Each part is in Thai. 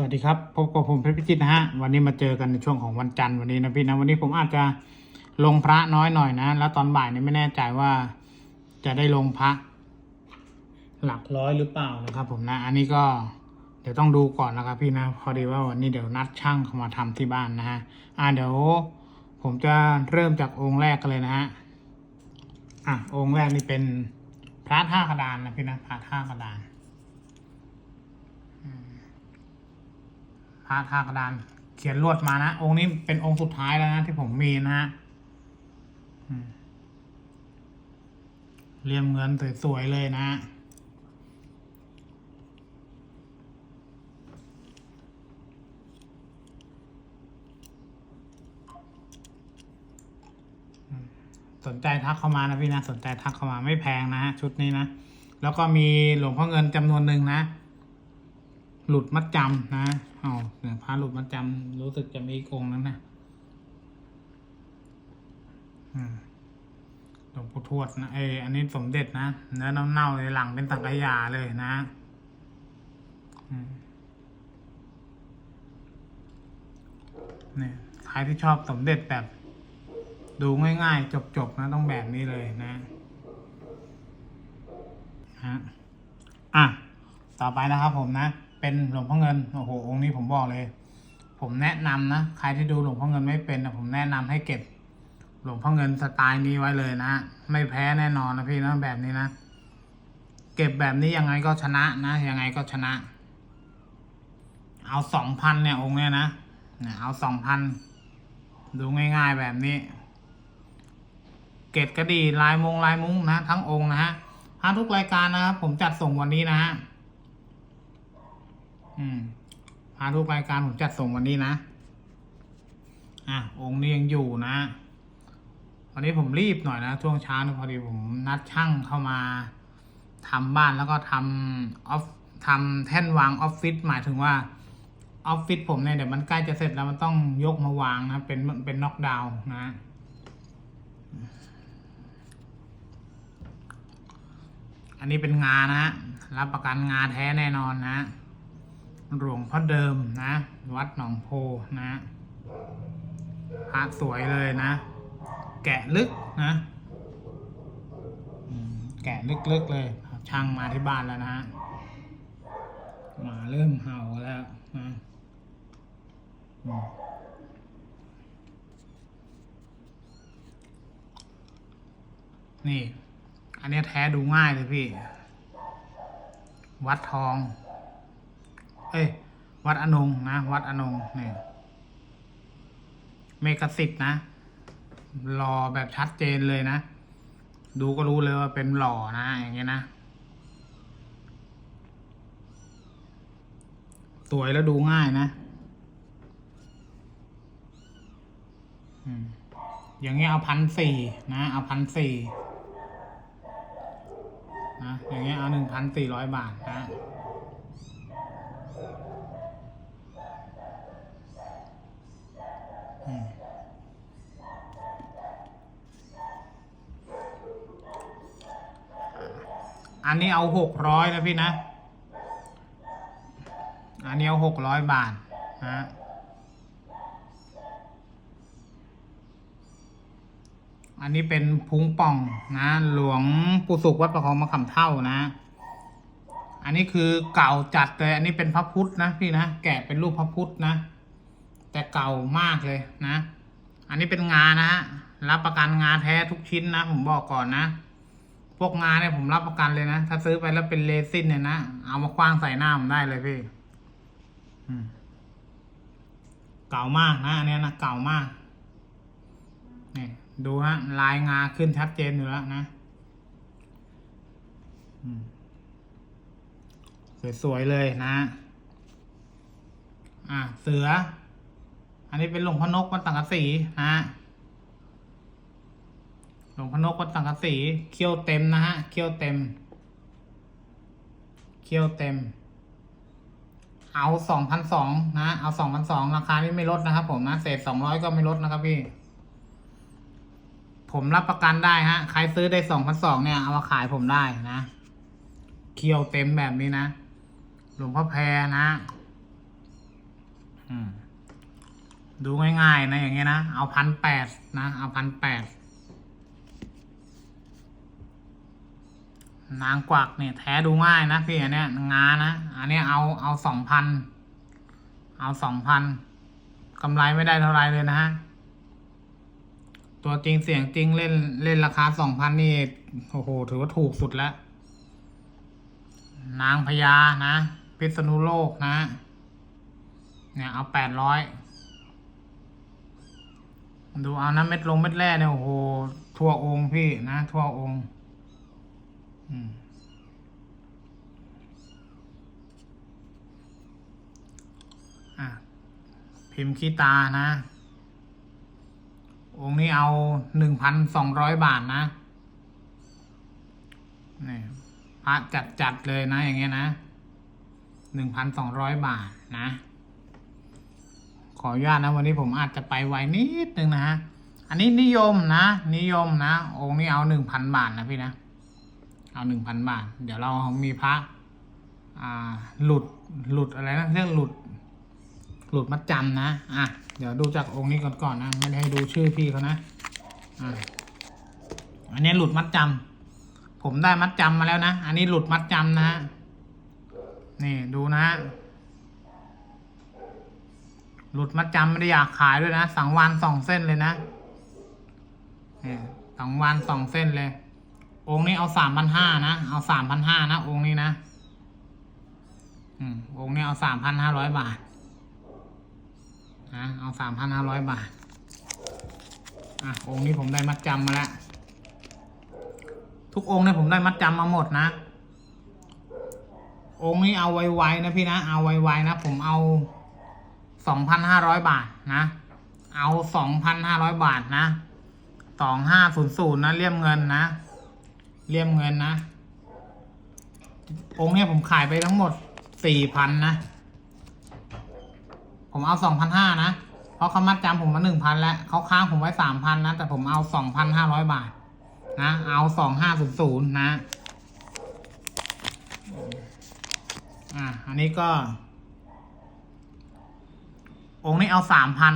สวัสดีครับพบกับผมเพชรพิจิตนะฮะวันนี้มาเจอกันในช่วงของวันจันทร์วันนี้นะพี่นะวันนี้ผมอาจจะลงพระน้อยหน่อยนะ แล้วตอนบ่ายนี้ไม่แน่ใจว่าจะได้ลงพระ หลักร้อยหรือเปล่านะครับ ผมนะ อันนี้ก็เดี๋ยวต้องดูก่อนนะครับ พี่นะพอดีว่าวันนี้เดี๋ยวนัดช่างเข้ามาทำที่บ้านนะฮะอ่าเดี๋ยว ผมจะเริ่มจากองค์แรกกันเลยนะฮะอะองค์แรกนี่เป็นพระท่ากระดานนะพี่นะพระท่ากระดาน พระทากระดาน เขียนลวดมานะ องค์นี้เป็นองค์สุดท้ายแล้วนะที่ผมมีนะฮะเรียมเงินสวยๆเลยนะสนใจทักเข้ามานะพี่นะ สนใจทักเข้ามาไม่แพงนะฮะชุดนี้นะ แล้วก็มีหลวงพ่อเงินจำนวนหนึ่งนะ หลุดมัดจำนะเอาเนี่ยพระหลุดมัดจำรู้สึกจะมีกงนั้นนะอืมหลวงปู่ทวดนะเอออันนี้สมเด็จนะเนื้อเน่าๆเลยหลังเป็นสังขยาเลยนะเนี่ยใครที่ชอบสมเด็จแบบ ดูง่ายๆ จบๆนะต้องแบบนี้เลยนะฮะอะ ต่อไปนะครับผมนะ เป็นหลวงพ่อเงินโอ้โหองค์นี้ผมบอกเลย ผมแนะนำนะใครที่ดูหลวงพ่อเงินไม่เป็นนะผมแนะนำให้เก็บ หลวงพ่อเงินสไตล์นี้ไว้เลยนะไม่แพ้แน่นอนนะพี่นะแบบนี้นะเก็บแบบนี้ยังไงก็ชนะนะยังไงก็ชนะ เอาสองพันเนี่ยองค์เนี่ยนะเนี่ยเอาสองพันดูง่ายๆแบบนี้ เกตกระดีลายมงลายมุ้งนะ ทั้งองค์นะฮะทั้งทุกรายการนะครับผมจัดส่งวันนี้นะฮะ อืมพาทุกรายการผมจัดส่งวันนี้นะ อะ องค์นี้ยังอยู่นะ วันนี้ผมรีบหน่อยนะ ช่วงเช้านี่พอดีผมนัดช่างเข้ามาทำบ้านแล้วก็ทำออฟทำแท่นวางออฟฟิศหมายถึงว่าออฟฟิศผมเนี่ยเดี๋ยวมันใกล้จะเสร็จแล้วมันต้องยกมาวางนะ เป็นเป็นน็อกดาวน์นะอันนี้เป็นงานะฮะรับประกันงาแท้แน่นอนนะ หลวงพ่อเดิมนะ วัดหนองโพนะพระสวยเลยนะ แกะลึกนะแกะลึกๆเลย ช่างมาที่บ้านแล้วนะฮะหมาเริ่มเห่าแล้วนะนี่ อันนี้แท้ดูง่ายเลยพี่ วัดทอง เอ้ย วัดอนงนะ วัดอนงเนี่ยเมกสิทธ์นะหล่อแบบชัดเจนเลยนะ ดูก็รู้เลยว่าเป็นหล่อนะ อย่างเงี้ยนะ สวยแล้วดูง่ายนะอย่างเงี้ยเอาพันสี่นะ เอาพันสี่นะ อย่างเงี้ยเอาหนึ่งพันสี่ร้อยบาทนะ อันนี้เอาหกร้อยนะพี่นะ อันนี้เอาหกร้อยบาทนะอันนี้เป็นพุงป่องนะ หลวงปู่สุขวัดประคองมะขามเท่านะ อันนี้คือเก่าจัดเลยอันนี้เป็นพระพุทธนะพี่นะแกะเป็นรูปพระพุทธนะ แต่เก่ามากเลยนะ อันนี้เป็นงานะฮะรับประกันงานแท้ทุกชิ้นนะ ผมบอกก่อนนะ พวกงานเนี่ยผมรับประกันเลยนะ ถ้าซื้อไปแล้วเป็นเลซินเนี่ยนะ เอามาคว้างใส่หน้าผมได้เลยพี่เก่ามากนะอันเนี้ยนะเก่ามากนี่ดูฮะ ลายงาขึ้นชัดเจนอยู่แล้วนะสวยๆเลยนะอะเสือ อันนี้เป็นหลวงพ่อนกวัดสังกะสีนะ ลวงพนกวัดสังกะสีเขี้ยวเต็มนะฮะเขี้ยวเต็มเขี้ยวเต็ม เอาสองพันสองนะ เอาสองพันสองราคานี้ไม่ลดนะครับ ผมนะเศษสองร้อยก็ไม่ลดนะครับพี่ ผมรับประกันได้ฮะ ใครซื้อได้สองพันสองเนี่ยเอามาขายผมได้นะเคี่ยวเต็มแบบนี้นะหลวงพ่อแพรนะอืมดูง่ายๆนะอย่างเงี้ยนะ เอาพันแปดนะ เอาพันแปด นางกวักเนี่ยแท้ดูง่ายนะพี่อันเนี้ยงานะอันเนี้ยเอาเอาสองพันเอาสองพันกำไรไม่ได้เท่าไรเลยนะฮะตัวจริงเสียงจริงเล่นเล่นราคาสองพันนี่โอ้โหถือว่าถูกสุดแล้ว นางพญานะ พิษณุโลกนะ เนี่ยเอาแปดร้อยดูเอานะเม็ดลงเม็ดแร่เนี่ยโอ้โหทั่วองค์พี่นะทั่วองค์ อะ พิมพ์ขี้ตานะ องค์นี้เอาหนึ่งพันสองร้อยบาทนะ นี่พระจัดจัดเลยนะ อย่างเงี้ยนะหนึ่งพันสองร้อยบาทนะ ขออนุญาตนะ วันนี้ผมอาจจะไปไวนิดนึงนะฮะอันนี้นิยมนะ นิยมนะ องค์นี้เอาหนึ่งพันบาทนะพี่นะ เอาหนึ่งพันบาท เดี๋ยวเรามีพระอ่าหลุดหลุดอะไรนะเรียกหลุด หลุดมัดจำนะอะเดี๋ยวดูจากองค์นี้ก่อนก่อนนะไม่ได้ให้ดูชื่อพี่เขานะอ่าอันนี้หลุดมัดจำผมได้มัดจำมาแล้วนะ อันนี้หลุดมัดจำนะฮะนี่ดูนะฮะหลุดมัดจำไม่ได้อยากขายด้วยนะสังวานสองเส้นเลยนะนี่สังวานสองเส้นเลย องค์นี้เอาสามพันห้านะ เอาสามพันห้านะ องค์นี้นะอืมองค์นี้เอาสามพันห้าร้อยบาทนะเอาสามพันห้าร้อยบาท อะ องค์นี้ผมได้มัดจำมาแล้ว ทุกองค์เนี่ยผมได้มัดจำมาหมดนะ องค์นี้เอาไวๆนะพี่นะ เอาไวๆนะ ผมเอาสองพันห้าร้อยบาทนะ เอาสองพันห้าร้อยบาทนะสองห้าศูนย์ศูนย์นะเลี่ยมเงินนะ เลี่ยมเงินนะ องค์เนี้ยผมขายไปทั้งหมดสี่พันนะ ผมเอาสองพันห้านะ เพราะเขามัดจำผมมาหนึ่งพันแล้วเขาค้างผมไว้สามพันนะ แต่ผมเอาสองพันห้าร้อยบาท นะ เอาสองห้าศูนย์ศูนย์นะ อะอันนี้ก็ องค์นี้เอาสามพัน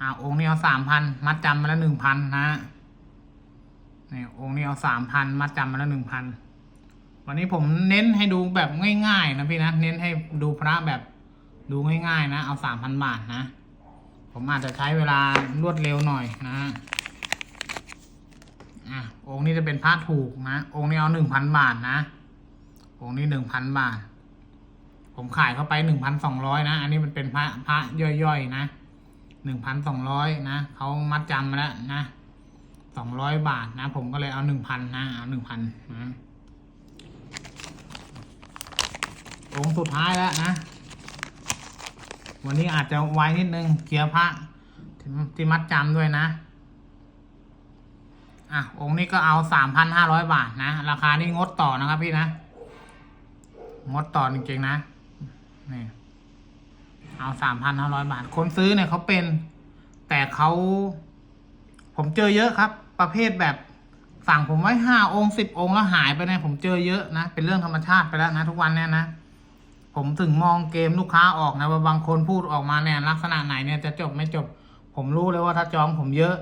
อ่าองค์นี้เอาสามพันมัดจำมาแล้วหนึ่งพันนะ นี่องค์นี้เอาสามพันมัดจำมาแล้วหนึ่งพันวันนี้ผมเน้นให้ดูแบบง่ายๆนะพี่นะเน้นให้ดูพระแบบดูง่ายๆนะ เอาสามพันบาทนะ ผมอาจจะใช้เวลารวดเร็วหน่อยนะอะองค์นี้จะเป็นพระถูกนะ องค์นี้เอาหนึ่งพันบาทนะ องค์นี้หนึ่งพันบาท ผมขายเข้าไปหนึ่งพันสองร้อยนะ อันนี้มันเป็นพระพระย่อยๆนะหนึ่งพันสองร้อยนะเขามัดจำมาแล้วนะ สองร้อยบาทนะ ผมก็เลยเอาหนึ่งพันนะ เอาหนึ่งพันนะองค์สุดท้ายแล้วนะ วันนี้อาจจะไวนิดนึงเกียร์พระที่มัดจำด้วยนะ อะ องค์นี้ก็เอาสามพันห้าร้อยบาทนะ ราคานี่งดต่อนะครับพี่นะ งดต่อจริงๆนะ นี่ เอาสามพันห้าร้อยบาท คนซื้อเนี่ยเขาเป็น แต่เขา ผมเจอเยอะครับ ประเภทแบบสั่งผมไว้ห้าองค์สิบองค์แล้วหายไปเนี่ยผมเจอเยอะนะ เป็นเรื่องธรรมชาติไปแล้วนะ ทุกวันเนี่ยนะ ผมถึงมองเกมลูกค้าออกนะว่าบางคนพูดออกมาเนี่ยลักษณะไหนเนี่ยจะจบไม่จบ ผมรู้เลยว่าถ้าจองผมเยอะ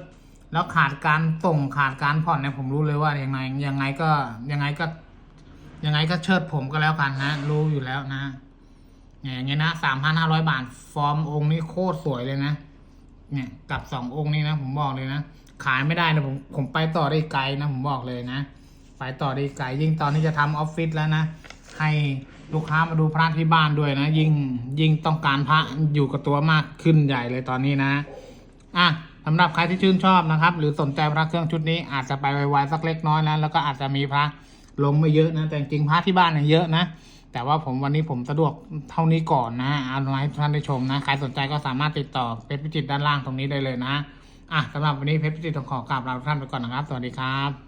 แล้วขาดการส่งขาดการผ่อนเนี่ยผมรู้เลยว่าอยังไงยังไงก็ยังไงก็ยังไงก็เชิดผมก็แล้วกันนะ รู้อยู่แล้วนะเนี่ยอย่างเงี้ยนะสามพันห้าร้อยบาท ฟอร์มองค์นี้โคตรสวยเลยนะ เนี่ยกับสององค์นี้นะผมบอกเลยนะขายไม่ได้นะผมผมไปต่อได้ไกลนะผมบอกเลยนะ ไปต่อได้ไกลยิ่งตอนนี้จะทำออฟฟิศแล้วนะ ให้ลูกค้ามาดูพระที่บ้านด้วยนะ ยิ่งยิ่งต้องการพระอยู่กับตัวมากขึ้นใหญ่เลยตอนนี้นะอะสำหรับใครที่ชื่นชอบนะครับ หรือสนใจพระเครื่องชุดนี้อาจจะไปไวๆสักเล็กน้อยนะแล้วก็อาจจะมีพระลงไม่เยอะนะแต่จริงพระที่บ้านเนี่ยเยอะนะ แต่ว่าผมวันนี้ผมสะดวกเท่านี้ก่อนนะเอาไว้ท่านได้ชมนะ ใครสนใจก็สามารถติดต่อเพชรพิจิตด้านล่างตรงนี้ได้เลยนะ อะสำหรับวันนี้เพชรพิจิตต้องขอกราบลาท่านไปก่อนนะครับ สวัสดีครับ